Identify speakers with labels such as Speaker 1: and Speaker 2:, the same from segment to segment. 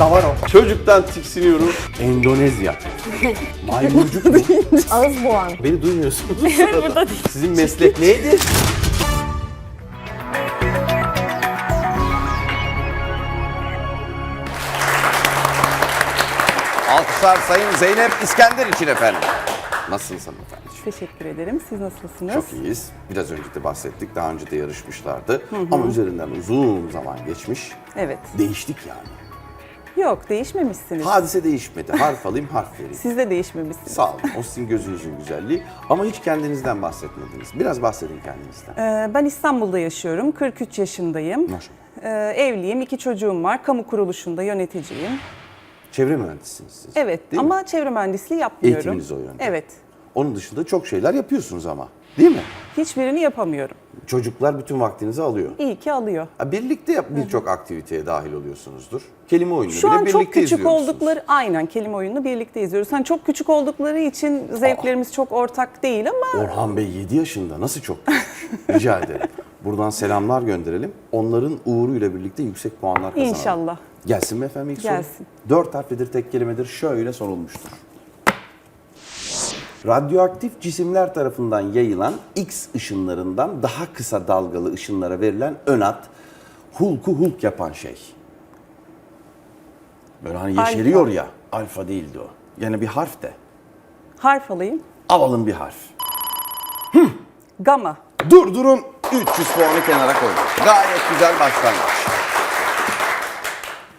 Speaker 1: Davaro. Çocuktan tiksiniyorum. Endonezya. Maymuncuk mu?
Speaker 2: Ağız boğan.
Speaker 1: Beni duymuyorsunuz. Burada Sizin meslek neydi?
Speaker 3: Alkışlar Sayın Zeynep İskender için efendim. Nasılsınız hanımefendi?
Speaker 4: Teşekkür ederim. Siz nasılsınız?
Speaker 3: Çok iyiyiz. Biraz önce de bahsettik. Daha önce de yarışmışlardı. Ama üzerinden uzun zaman geçmiş.
Speaker 4: Evet.
Speaker 3: Değiştik yani.
Speaker 4: Yok değişmemişsiniz.
Speaker 3: Hadise değişmedi. Harf alayım, harf vereyim.
Speaker 4: Siz de değişmemişsiniz.
Speaker 3: Sağ olun. O sizin gözünüzün güzelliği. Ama hiç kendinizden bahsetmediniz. Biraz bahsedin kendinizden.
Speaker 4: Ee, ben İstanbul'da yaşıyorum. 43 yaşındayım.
Speaker 3: Maşallah.
Speaker 4: Ee, evliyim. iki çocuğum var. Kamu kuruluşunda yöneticiyim.
Speaker 3: Çevre mühendisiniz siz.
Speaker 4: Evet
Speaker 3: Değil mi?
Speaker 4: ama çevre mühendisliği yapmıyorum.
Speaker 3: Eğitiminiz o yönde.
Speaker 4: Evet.
Speaker 3: Onun dışında çok şeyler yapıyorsunuz ama. Değil mi?
Speaker 4: Hiçbirini yapamıyorum.
Speaker 3: Çocuklar bütün vaktinizi alıyor.
Speaker 4: İyi ki alıyor.
Speaker 3: Ha, Birlikte yap- birçok aktiviteye dahil oluyorsunuzdur. Kelime oyunu
Speaker 4: Şu
Speaker 3: bile
Speaker 4: an
Speaker 3: birlikte
Speaker 4: çok küçük
Speaker 3: izliyorsunuz.
Speaker 4: oldukları, aynen kelime oyununu birlikte izliyoruz. Hani çok küçük oldukları için zevklerimiz çok ortak değil ama
Speaker 3: Orhan Bey 7 yaşında nasıl çok küçük? Rica ederim. Buradan selamlar gönderelim. Onların uğuruyla birlikte yüksek puanlar kazanalım.
Speaker 4: İnşallah.
Speaker 3: Gelsin mi efendim ilk soru?
Speaker 4: Gelsin.
Speaker 3: Dört harflidir tek kelimedir şöyle sorulmuştur. Radyoaktif cisimler tarafından yayılan X ışınlarından daha kısa dalgalı ışınlara verilen ön ad, Hulk'u Hulk yapan şey. Böyle hani yeşeriyor ya, alfa değildi o. Yani bir harf de.
Speaker 4: harf alayım.
Speaker 3: Alalım bir harf.
Speaker 4: Gama.
Speaker 3: Durdurun 300 puanı kenara koyduk. Gayet güzel başlangıç.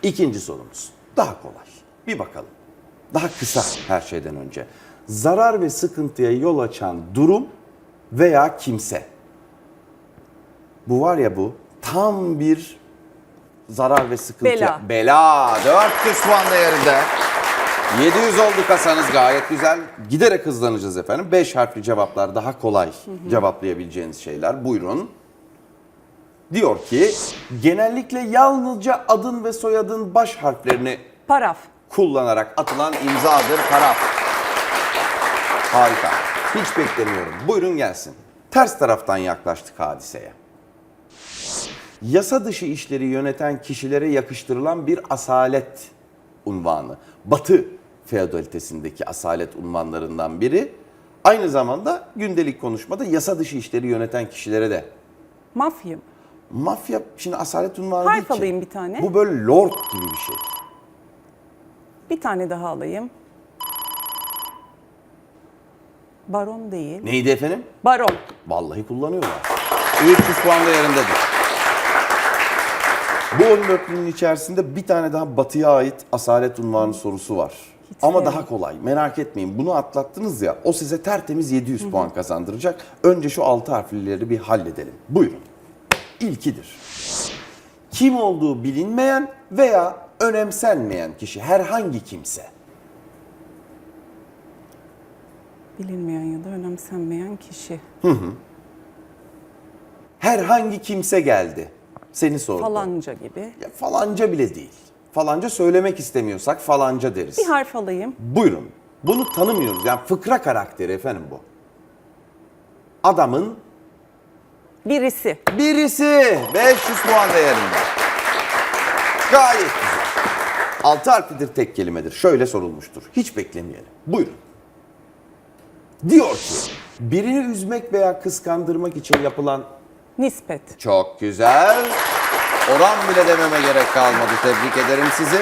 Speaker 3: İkinci sorumuz. Daha kolay. Bir bakalım. Daha kısa her şeyden önce. Zarar ve sıkıntıya yol açan durum veya kimse. Bu var ya bu tam bir zarar ve sıkıntı.
Speaker 4: Bela.
Speaker 3: Bela. 400 puan değerinde. 700 oldu kasanız gayet güzel. Giderek hızlanacağız efendim. 5 harfli cevaplar daha kolay cevaplayabileceğiniz şeyler. Buyurun. Diyor ki genellikle yalnızca adın ve soyadın baş harflerini
Speaker 4: Paraf.
Speaker 3: kullanarak atılan imzadır paraf. Harika. Hiç beklemiyorum. Buyurun gelsin. Ters taraftan yaklaştık hadiseye. Yasa dışı işleri yöneten kişilere yakıştırılan bir asalet unvanı. Batı feodalitesindeki asalet unvanlarından biri. Aynı zamanda gündelik konuşmada yasa dışı işleri yöneten kişilere de
Speaker 4: Mafya. mı?
Speaker 3: Mafya şimdi asalet unvanı
Speaker 4: Harf
Speaker 3: değil ki.
Speaker 4: alayım bir tane.
Speaker 3: Bu böyle lord gibi bir şey.
Speaker 4: Bir tane daha alayım. Baron değil.
Speaker 3: Neydi efendim?
Speaker 4: Baron.
Speaker 3: Vallahi kullanıyorlar. 300 puan değerindedir. Bu 14 binin içerisinde bir tane daha batıya ait asalet unvanı sorusu var. Ama
Speaker 4: sevmem.
Speaker 3: daha kolay. Merak etmeyin. Bunu atlattınız ya. O size tertemiz 700 puan kazandıracak. Önce şu 6 harflileri bir halledelim. Buyurun. İlkidir. Kim olduğu bilinmeyen veya önemsenmeyen kişi herhangi kimse.
Speaker 4: Bilinmeyen ya da önemsenmeyen kişi.
Speaker 3: Herhangi kimse geldi. Seni sordu.
Speaker 4: Falanca gibi.
Speaker 3: Ya falanca bile değil. Falanca söylemek istemiyorsak falanca deriz.
Speaker 4: Bir harf alayım.
Speaker 3: Buyurun. Bunu tanımıyoruz. Yani fıkra karakteri efendim bu. Adamın
Speaker 4: Birisi.
Speaker 3: birisi 500 puan değerinde. Gayet güzel. Altı harflidir tek kelimedir. Şöyle sorulmuştur. Hiç beklemeyelim. Buyurun. Diyor ki birini üzmek veya kıskandırmak için yapılan
Speaker 4: Nispet.
Speaker 3: Çok güzel. Oran bile dememe gerek kalmadı. Tebrik ederim sizi.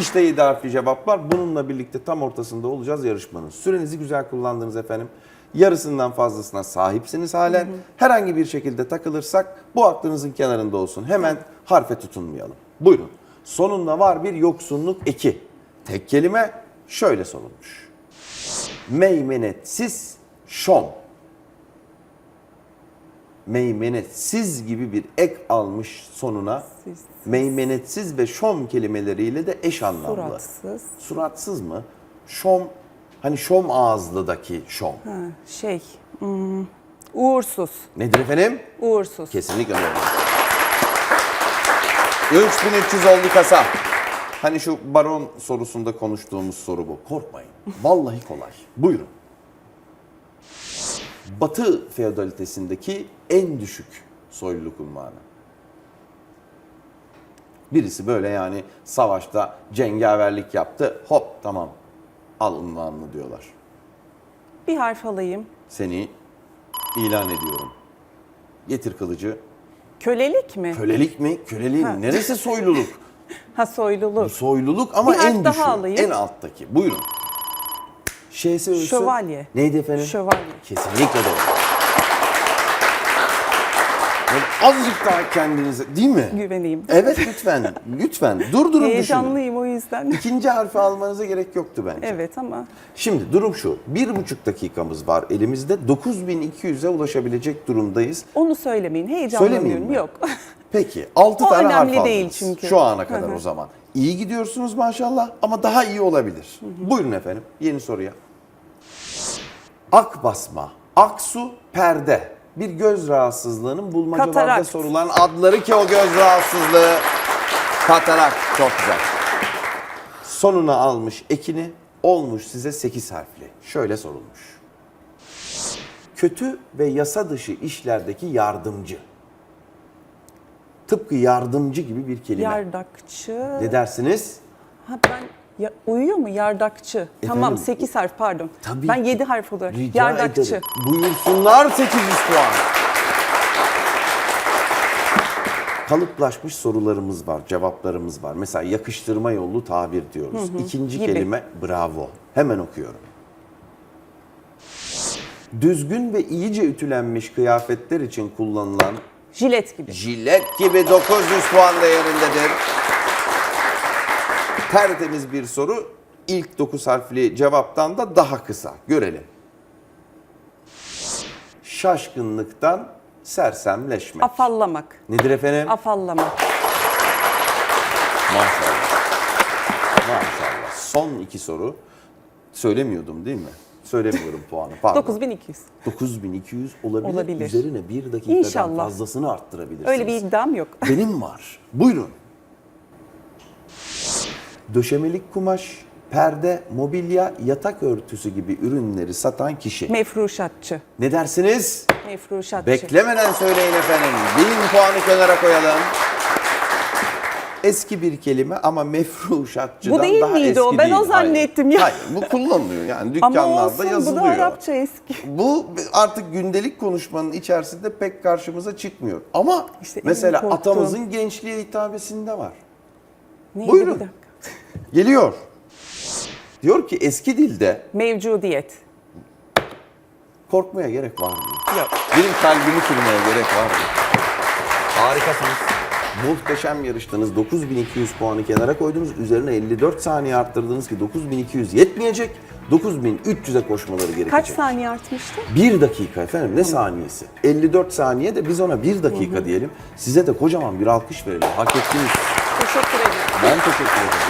Speaker 3: İşte 7 harfli cevaplar. Bununla birlikte tam ortasında olacağız yarışmanın. Sürenizi güzel kullandınız efendim. Yarısından fazlasına sahipsiniz halen. Herhangi bir şekilde takılırsak bu aklınızın kenarında olsun. Hemen harfe tutunmayalım. Buyurun. Sonunda var bir yoksunluk eki. Tek kelime şöyle sorulmuş. Meymenetsiz şom meymenetsiz gibi bir ek almış sonuna.
Speaker 4: Siz-
Speaker 3: Meymenetsiz ve şom kelimeleriyle de eş anlamlı.
Speaker 4: Suratsız.
Speaker 3: Suratsız mı? Şom, hani şom ağızlıdaki şom.
Speaker 4: Ha, şey. hmm, uğursuz.
Speaker 3: Nedir efendim?
Speaker 4: Uğursuz.
Speaker 3: Kesinlikle öyle. 3300 oldu kasa. Hani şu baron sorusunda konuştuğumuz soru bu. Korkmayın. Vallahi kolay. Buyurun. Batı feodalitesindeki en düşük soyluluk unvanı. Birisi böyle yani savaşta cengaverlik yaptı. Hop tamam al unvanını diyorlar.
Speaker 4: Bir harf alayım.
Speaker 3: Seni ilan ediyorum. Getir kılıcı.
Speaker 4: Kölelik mi?
Speaker 3: Kölelik mi? Köleliğin neresi soyluluk?
Speaker 4: ha soyluluk.
Speaker 3: Soyluluk ama
Speaker 4: Bir harf
Speaker 3: en
Speaker 4: daha
Speaker 3: düşük,
Speaker 4: alayım.
Speaker 3: en alttaki. Buyurun. Şeysi ölsün.
Speaker 4: Şövalye.
Speaker 3: Neydi efendim?
Speaker 4: Şövalye.
Speaker 3: Kesinlikle doğru. Böyle azıcık daha kendinize, değil mi?
Speaker 4: Güveneyim.
Speaker 3: Evet lütfen, lütfen. Durdurun düşünün.
Speaker 4: Heyecanlıyım o yüzden.
Speaker 3: İkinci harfi almanıza gerek yoktu bence.
Speaker 4: evet ama
Speaker 3: Şimdi durum şu, bir buçuk dakikamız var elimizde. 9200'e ulaşabilecek durumdayız.
Speaker 4: onu söylemeyin.
Speaker 3: Söylemeyeyim
Speaker 4: Heyecanlanıyorum.
Speaker 3: mi?
Speaker 4: Yok.
Speaker 3: Peki 6
Speaker 4: O
Speaker 3: tane harf
Speaker 4: değil
Speaker 3: aldınız.
Speaker 4: çünkü.
Speaker 3: Şu ana kadar o zaman. İyi gidiyorsunuz maşallah ama daha iyi olabilir. Buyurun efendim yeni soruya. Ak basma, aksu, perde. Bir göz rahatsızlığının bulmacalarda
Speaker 4: Katarakt.
Speaker 3: sorulan adları ki o göz rahatsızlığı. Katarak çok güzel. Sonuna almış ekini olmuş size 8 harfli. Şöyle sorulmuş. Kötü ve yasa dışı işlerdeki yardımcı. Tıpkı yardımcı gibi bir kelime.
Speaker 4: Yardakçı.
Speaker 3: Ne dersiniz?
Speaker 4: Ha ben ya, uyuyor mu yardakçı? Tamam
Speaker 3: Efendim,
Speaker 4: 8 harf pardon.
Speaker 3: Tabii
Speaker 4: ben
Speaker 3: ki.
Speaker 4: 7 harf olarak.
Speaker 3: Rica
Speaker 4: yardakçı.
Speaker 3: ederim. Buyursunlar 800 puan. Kalıplaşmış sorularımız var, cevaplarımız var. Mesela yakıştırma yollu tabir diyoruz. İkinci
Speaker 4: gibi.
Speaker 3: kelime bravo. Hemen okuyorum. Düzgün ve iyice ütülenmiş kıyafetler için kullanılan
Speaker 4: Jilet gibi.
Speaker 3: jilet gibi 900 puan değerindedir. Tertemiz bir soru. İlk 9 harfli cevaptan da daha kısa. Görelim. Şaşkınlıktan sersemleşmek.
Speaker 4: Afallamak.
Speaker 3: Nedir efendim?
Speaker 4: Afallamak.
Speaker 3: Maşallah. Maşallah. Son iki soru. Söylemiyordum değil mi? Söylemiyorum puanı. Pardon.
Speaker 4: 9200.
Speaker 3: 9200 olabilir.
Speaker 4: Olabilir.
Speaker 3: Üzerine bir dakikadan
Speaker 4: İnşallah.
Speaker 3: fazlasını arttırabilirsiniz.
Speaker 4: Öyle bir iddiam yok.
Speaker 3: Benim var. Buyurun. Döşemelik kumaş, perde, mobilya, yatak örtüsü gibi ürünleri satan kişi.
Speaker 4: Mefruşatçı.
Speaker 3: ne dersiniz?
Speaker 4: Mefruşatçı.
Speaker 3: Beklemeden söyleyin efendim. Bin puanı kenara koyalım. Eski bir kelime ama mefruşatçıdan
Speaker 4: Bu değil
Speaker 3: daha
Speaker 4: miydi
Speaker 3: eski
Speaker 4: o? Ben o
Speaker 3: değil. Hayır.
Speaker 4: zannettim ya.
Speaker 3: Hayır, bu kullanılıyor yani
Speaker 4: Ama
Speaker 3: dükkanlarda
Speaker 4: olsun bu
Speaker 3: yazılıyor.
Speaker 4: da Arapça eski.
Speaker 3: Bu artık gündelik konuşmanın içerisinde pek karşımıza çıkmıyor. Ama
Speaker 4: İşte
Speaker 3: mesela atamızın gençliğe hitabesinde var.
Speaker 4: Neydi
Speaker 3: Buyurun.
Speaker 4: bir dakika.
Speaker 3: Geliyor. Diyor ki eski dilde
Speaker 4: Mevcudiyet.
Speaker 3: korkmaya gerek var mı?
Speaker 4: Yok.
Speaker 3: Benim kalbimi kırmaya gerek var mı? Harikasınız. Muhteşem yarıştınız. 9200 puanı kenara koydunuz. Üzerine 54 saniye arttırdınız ki 9200 yetmeyecek. 9300'e koşmaları gerekecek.
Speaker 4: Kaç saniye artmıştı?
Speaker 3: Bir dakika efendim ne saniyesi? 54 saniye de biz ona bir dakika diyelim. Size de kocaman bir alkış verelim. Hak ettiniz.
Speaker 4: Teşekkür ederim.
Speaker 3: Ben teşekkür ederim.